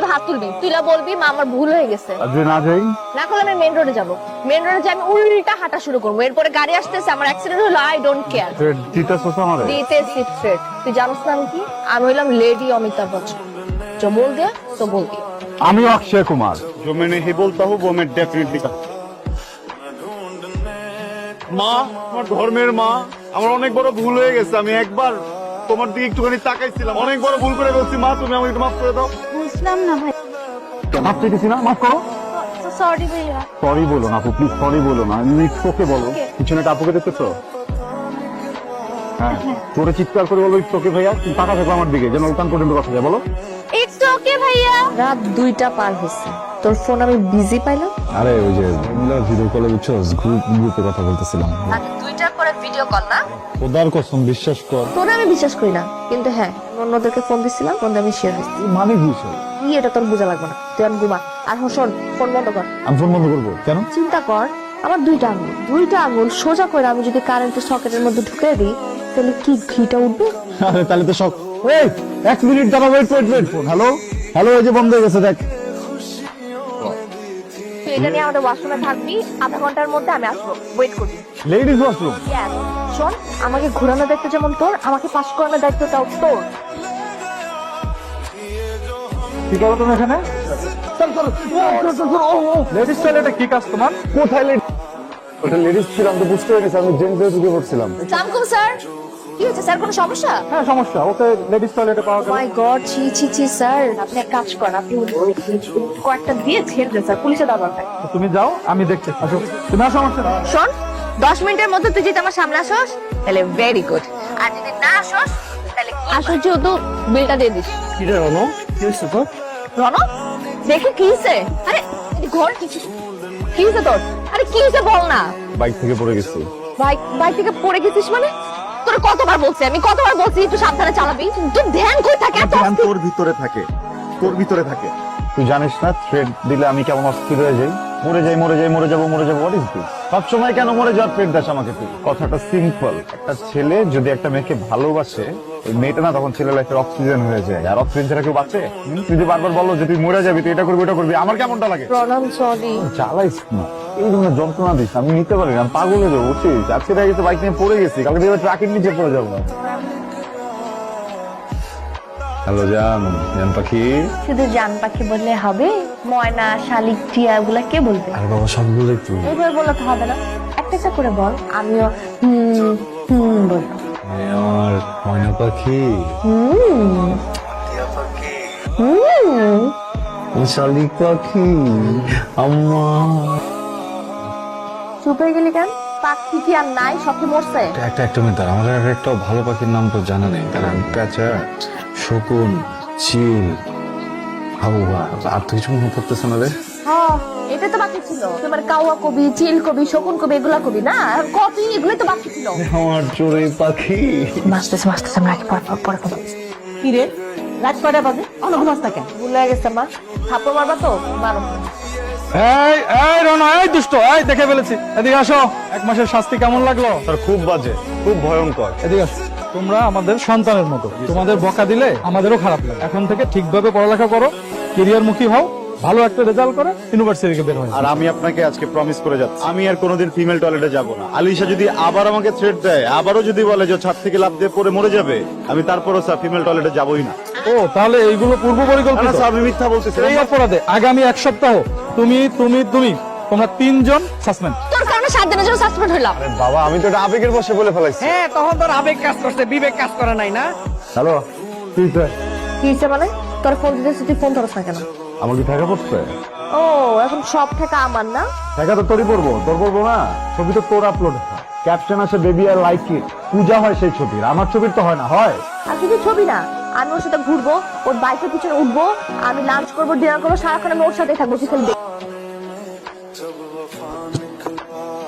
মধ্যে হাত তুলবি তুইলা বলবি মা আমার ভুল হয়ে গেছে আর যদি না যাই না করলে আমি মেন রোডে যাবো মেন রোডে যে আমি উল্টা হাঁটা শুরু করবো এরপরে গাড়ি আসতেছে আমার অ্যাক্সিডেন্ট হলো আই ডোন্ট কেয়ার থ্রেড দিতেছ তো আমারে দিতে সিক্রেট তুই জানিস না আমি কি আমি হইলাম লেডি অমিতাভ বচ্চন जो बोल दिया तो बोल दिया আমি অক্ষয় কুমার जो मैंने ही बोलता हूँ वो मैं डेफिनेटली মা আমার ধর্মের মা আমার অনেক বড় ভুল হয়ে গেছে আমি একবার তোমার দিকে একটুখানি তাকাইছিলাম অনেক বড় ভুল করে বলছি মা তুমি আমাকে একটু মাফ করে দাও বুঝলাম না ভাই। মাফ চাইতেছি না মাফ করো। সরি ভাইয়া। সরি বলো না আপু প্লিজ সরি বলো না তোকে বলো। পিছনে একটা আপুকে দেখতেছো? হ্যাঁ তোরে চিৎকার করে বলব তোকে ভাইয়া টাকা থাকো আমার দিকে যেন পর্যন্ত কথা যায় বলো। ইটস ওকে ভাইয়া। রাত দুইটা পার হয়েছে। তোর ফোন আমি বিজি পাইলাম। আরে ওই যে ভিডিও কলে বুঝছ গ্রুপ গ্রুপে কথা বলতেছিলাম। রাত দুইটা করে ভিডিও কল না? খোদার কসম বিশ্বাস কর। তোর আমি বিশ্বাস করি না কিন্তু হ্যাঁ অন্যদেরকে ফোন দিছিলাম ফোন আমি শেয়ার হয়েছি মানে? কি এটা তোর বোঝা লাগবে না? তুই আমি ঘুমা। আর হ্যাঁ, শোন ফোন বন্ধ কর। আমি ফোন বন্ধ করব। কেন? চিন্তা কর আমার দুইটা আঙুল। দুইটা আঙুল সোজা করে আমি যদি কারেন্টের সকেটের মধ্যে ঢুকে দিই তাহলে কি ঘিটা উঠবে? আরে তাহলে তো সব এই এক মিনিট দাঁড়া wait wait wait phone hello hello এই যে বন্ধ হয়ে গেছে দেখ। তুই এটা নিয়ে আমাদের ওয়াশরুমে থাকবি আধা ঘণ্টার মধ্যে আমি আসব। ওয়েট করবি। লেডিস ওয়াশরুম শোন আমাকে ঘোরানোর দায়িত্ব যেমন তোর আমাকে পাস করানোর দায়িত্বটাও তোর। কি করো তুমি এখানে? লেডিস টয়লেটে কি কাজ তোমার? কোথায় ওটা লেডিস ছিলাম তো বুঝতে পেরেছি আমি জেন্টসে ঢুকে পড়ছিলাম সামকুম স্যার। কি হয়েছে স্যার কোনো সমস্যা? হ্যাঁ সমস্যা। ওকে লেডিস টয়লেটে পাওয়া গেল। মাই গড ছি ছি ছি স্যার। আপনি এক কাজ করেন আপনি কয়েকটা দিয়ে ছেড়ে দেন স্যার পুলিশে দাবার তুমি যাও আমি দেখতেছি আসো। তুমি আসো আমার সাথে। শোন দশ মিনিটের মধ্যে তুই যদি আমার সামনে আসোস তাহলে ভেরি গুড আর যদি না আসোস তাহলে আসোস যেহেতু বিলটা দিয়ে দিস। কি রে রনো কি হয়েছে তোর রণ দেখে কি হয়েছে। আরে ঘর কি কি হয়েছে তোর? আরে কি হয়েছে বল না। বাইক থেকে পড়ে গেছি। বাইক বাইক থেকে পড়ে গেছিস মানে? তোর কতবার বলছি আমি কতবার বলছি একটু সাবধানে চালাবি। তোর ধ্যান কই থাকে? এত ধ্যান তোর ভিতরে থাকে। তোর ভিতরে থাকে। তুই জানিস না থ্রেড দিলে আমি কেমন অস্থির হয়ে যাই? মরে যাই মরে যাই মরে যাব মরে যাব হোয়াট ইজ দিস সবসময় কেন মরে যাওয়ার পেট দাস আমাকে তুই? কথাটা সিম্পল একটা ছেলে যদি একটা মেয়েকে ভালোবাসে ওই মেয়েটা না তখন ছেলে লাইফের অক্সিজেন হয়ে যায়। আর অক্সিজেন ছাড়া কেউ বাঁচে? তুই যে বারবার বলো যে তুই মরে যাবি তুই এটা করবি ওটা করবি আমার কেমনটা লাগে? প্রণাম সরি। চালাইস না। এই ধরনের যন্ত্রণা দিস আমি নিতে পারি না আমি পাগল হয়ে যাব বুঝছিস? আজকে দেখা গেছে বাইক নিয়ে পড়ে গেছি কালকে দেখবে ট্রাকের নিচে পড়ে যাব। হ্যালো জান জান পাখি। শুধু জান পাখি বললে হবে ময়না শালিক টিয়া ওগুলা কে বলবে? আরে বাবা সবগুলো একটু এইভাবে বললে তো হবে না। একটা একটা করে বল আমিও হুম হুম বলব। আমার ময়না পাখি। হুম। শালিক পাখি আম্মা। চুপ হয়ে গেলি কেন? পাখি কি আর নাই? সব কি মরছে? একটা একটা মিনিট দাঁড়া, আমার আর একটা ভালো পাখির নাম তো জানা নেই। কারণ প্যাচা শকুন চিল হাবুবা আর তো কিছু মনে পড়তেছে না রে। হ্যাঁ এটা তো বাকি ছিল। তোমার কাওয়া কবি চিল কবি শকুন কবি এগুলা কবি না? কবি এগুলোই তো বাকি ছিল। আমার চোরে পাখি। মাসতেছে মাসতেছে আমরা আগে পরে পরে কথা কি রে? রাত কয়টা বাজে? অনঘ নাস্তা কেন? ভুলে গেছে মা। থাপ্পড় মারবা তো? মারো। এই এই রনো এই দুষ্ট এই দেখে ফেলেছি। এদিকে আসো এক মাসের শাস্তি কেমন লাগল? স্যার খুব বাজে খুব ভয়ঙ্কর। এদিকে আসো। তোমরা আমাদের সন্তানের মতো তোমাদের বকা দিলে আমাদেরও খারাপ লাগে। এখন থেকে ঠিকভাবে পড়ালেখা করো কেরিয়ার মুখী হও ভালো একটা রেজাল্ট করে ইউনিভার্সিটি থেকে বের হয়ে আর আমি আপনাকে আজকে প্রমিস করে যাচ্ছি। আমি আর কোনোদিন ফিমেল টয়লেটে যাব না। আলিশা যদি আবার আমাকে থ্রেট দেয় আবারও যদি বলে যে ছাদ থেকে লাফ দিয়ে পড়ে মরে যাবে আমি তারপরও স্যার ফিমেল টয়লেটে যাবই না। ও তাহলে এইগুলো পূর্ব না, না, পরিকল্পিত আমি মিথ্যা বলতেছি। এই অপরাধে আগামী এক সপ্তাহ তুমি তুমি তুমি তোমরা তিনজন সাসপেন্ড। তোর কারণে সাত দিনের জন্য সাসপেন্ড হইলাম আরে বাবা আমি তো এটা আবেগের বসে বলে ফেলাইছি। হ্যাঁ তখন তোর আবেগ কাজ করছে বিবেক কাজ করে নাই না? হ্যালো? কি কি মানে? তোর ফোন দিতেছি তুই ফোন ধরস না কেন? আমার কি টাকা পড়ছে? ও এখন সব টাকা আমার না? টাকা তো তোরই পড়ব তোর পড়ব না? ছবি তো তোর আপলোড ক্যাপশন আছে বেবি আর লাইক ইট পূজা হয় সেই ছবির আমার ছবির তো হয় না হয়। আর শুধু ছবি না আমি ওর সাথে ঘুরবো ওর বাইকের পিছনে উঠবো আমি লাঞ্চ করব ডিনার করব সারাক্ষণ আমি ওর সাথে থাকব তুই খালি দেখ।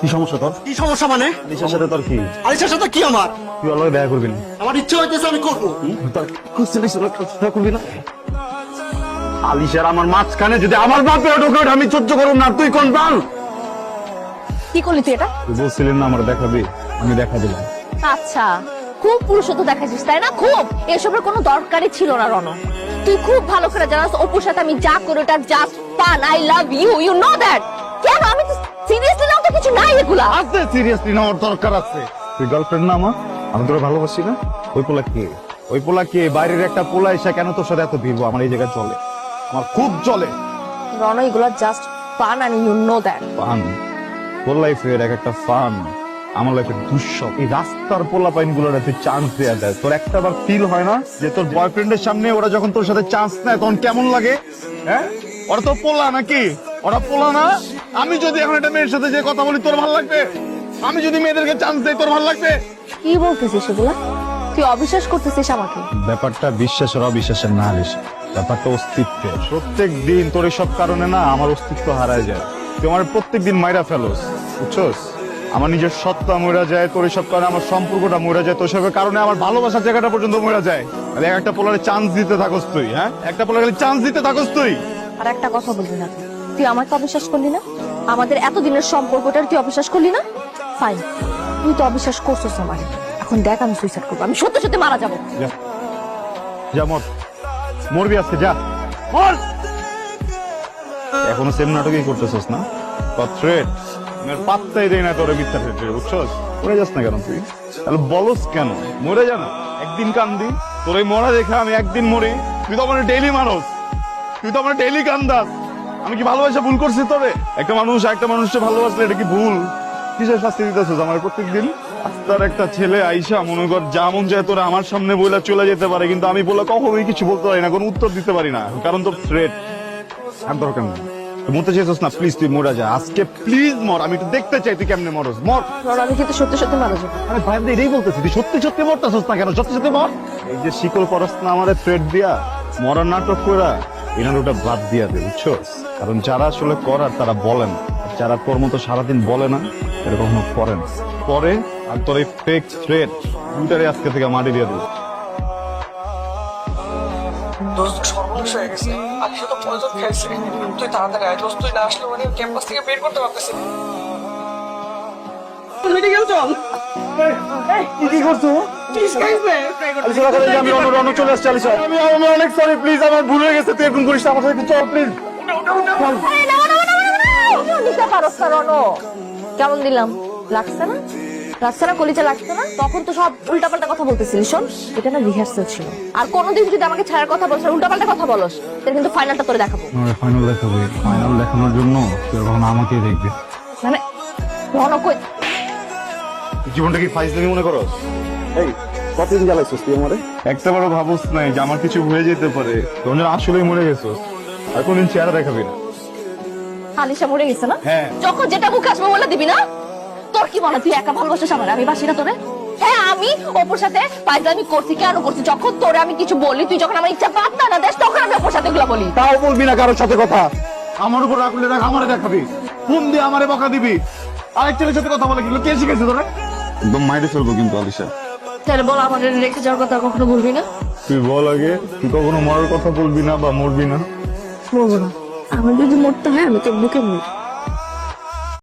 কি সমস্যা তোর? কি সমস্যা মানে? আলিশার সাথে তোর কি? আলিশার সাথে কি আমার? তুই দেখা করবি না। আমার ইচ্ছে হইতেছে আমি করব। করবি না? আলিশার আমার মাঝখানে যদি আমার বাপে ঢোকে আমি সহ্য করুন না। তুই কোন বাল? কি করলি তুই এটা? তুই বলছিলেন না আমার দেখাবি আমি দেখা দিলাম। আচ্ছা। খুব পুরুষত্ব দেখাচ্ছিস তাই না? খুব। এসবের কোনো দরকারই ছিল না রণ তুই খুব ভালো করে জানাস অপুর সাথে আমি যা করি ওটা just fun I love you you know that কেন? আমি তো সিরিয়াসলি নাও তো কিছু নাই এগুলা। আছে সিরিয়াসলি নেওয়ার দরকার আছে। তুই গার্লফ্রেন্ড না আমার আমি তোরা ভালোবাসি না। ওই পোলা কে? ওই পোলা কে? বাইরের একটা পোলা এসে কেন তোর সাথে এত ভিড়বো আমার এই জায়গায় চলে। আমার খুব চলে। রন এগুলা just fun and you know that fun তোর লাইফের এক একটা ফান আমার দুঃস্বপ এই রাস্তার পোলা পাইনগুলোর চান্স দেয়া দেয় তোর একটা বার ফিল হয় না যে তোর বয়ফ্রেন্ডের সামনে ওরা যখন তোর সাথে চান্স নেয় তখন কেমন লাগে? হ্যাঁ? ওরা তো পোলা নাকি? ওরা পোলা না? আমি যদি এখন একটা মেয়ের সাথে যে কথা বলি তোর ভালো লাগবে? আমি যদি মেয়েদেরকে চান্স দেই তোর ভালো লাগবে? কি বলতেছিস তুই অবিশ্বাস করতেছিস আমাকে? ব্যাপারটা বিশ্বাস আর অবিশ্বাসের না বেশি ব্যাপারটা অস্তিত্বের। প্রত্যেক দিন তোর সব কারণে না আমার অস্তিত্ব হারায় যায়। তুই আমার প্রত্যেক দিন মাইরা ফেলোস বুঝছোস? আমার নিজের সত্তা মরা যায় তোর সব কারণে আমার সম্পর্কটা মরা যায় তোর সবের কারণে আমার ভালোবাসার জায়গাটা পর্যন্ত মরা যায়। এক একটা পোলারে চান্স দিতে থাকস তুই হ্যাঁ? একটা পোলারে চান্স দিতে থাকস তুই। আর একটা কথা বলবি না তুই। আমাকে অবিশ্বাস করলি না? আমাদের এতদিনের সম্পর্কটা তুই অবিশ্বাস করলি না? ফাইন তুই তো অবিশ্বাস করছিস আমার এখন দেখ আমি সুইসাইড করব আমি সত্যি সত্যি মারা যাব। যা। যা মর। মরবি আজকে যা। মর! এখনও সেম নাটকই করতেছস না? থ্রেট পাত্তাই দেই না তোর মিথ্যা বুঝছস? মরে যাস না কেন তুই? তাহলে বলস কেন? মরে যা না। একদিন কান্দি, তোর এই মরা দেখে আমি একদিন মরি। তুই তো আমার ডেইলি মানুষ। তুই তো আমার ডেইলি কান্দাস। আমি কি ভালোবাসা ভুল করছি তোরে? একটা মানুষ একটা মানুষকে ভালোবাসলে এটা কি ভুল? কিসের শাস্তি দিতেছিস আমার প্রত্যেকদিন? তার একটা ছেলে আইসা, মনে কর, যা মন যায় তোরা আমার সামনে বইলা চলে যেতে পারে, কিন্তু আমি বলে কখনোই কিছু বলতে পারি না, কোনো উত্তর দিতে পারি না, কারণ তোর থ্রেট আর দরকার নেই। মরতে চাইছিস না প্লিজ তুই মরা যা। আজকে প্লিজ মর আমি একটু দেখতে চাই তুই কেমনে মরস। মর। কারণ আমি কিন্তু সত্যি সত্যি মারা যাব। আরে ভাই এটাই বলতেছি তুই সত্যি সত্যি মরতেছিস না কেন? সত্যি সত্যি মর। এই যে শিকল পরস না আমারে থ্রেড দিয়া মরার নাটক করা এনার ওটা বাদ দিয়া দে বুঝছ? কারণ যারা আসলে করার তারা বলেন যারা তোর মতো সারাদিন বলে না এটা কখনো করে না। পরে আর তোর এই ফেক থ্রেড দুটারে আজকে থেকে মাটি দিয়ে দেবো দোস্ত হয়ে গেছে আলিশা তো পয়জন খাইছে তুই তাড়াতাড়ি আয় দোস্ত তুই না আসলে মানে ক্যাম্পাস থেকে বের করতে পারতেছি মেডিকেল চল কি করছ আমি অন্য অন্য চলে আসছি আলিশা আমি আমি অনেক সরি প্লিজ আমার ভুল হয়ে গেছে তুই এরকম করিস আমার সাথে চল প্লিজ কেমন দিলাম লাগছে না লাগছে না কলিজা লাগছে না তখন তো সব উল্টাপাল্টা কথা বলতেছিলি শোন। এটা না রিহার্সাল ছিল। আর কোনোদিন যদি আমাকে ছাড়ার কথা বলছ উল্টাপাল্টা কথা বলস তাহলে কিন্তু ফাইনালটা তোরে দেখাবো। ফাইনাল দেখাবো। ফাইনাল দেখানোর জন্য আমাকেই দেখবি। মানে কই? জীবনটা কি ফাইজলামি মনে করো? এই কতদিন জ্বালাইছিস তুই আমারে? একটা বারো ভাবুস নাই যে আমার কিছু হয়ে যেতে পারে। তখন আসলেই মরে গেছো আর কোনদিন চেহারা দেখাবি না। আলিশা মরে গেছে না? হ্যাঁ। যখন যেটা মুখে আসবে বলে দিবি না? কি তুই একা ভালোবাসিস আমার? আমি বাসি না তোরে? হ্যাঁ আমি অপুর সাথে পাইজামি করছি কেন করছি? যখন তোরে আমি কিছু বলি তুই যখন আমার ইচ্ছা পাত্তা না দেশ তখন আমি অপুর সাথে এগুলো বলি। তাও বলবি না কারোর সাথে কথা। আমার উপর রাখলে রাখ আমারে দেখাবি। ফোন দিয়ে আমারে বকা দিবি। আরেক ছেলের সাথে কথা বলে কিন্তু কে শিখেছে তোরা? একদম মাইরে ফেলব কিন্তু আলিশা তাহলে বল আমাদের রেখে যাওয়ার কথা কখনো বলবি না? তুই বল আগে তুই কখনো মরার কথা বলবি না বা মরবি না? বলব না। আমার যদি মরতে হয় আমি তোর বুকে মরি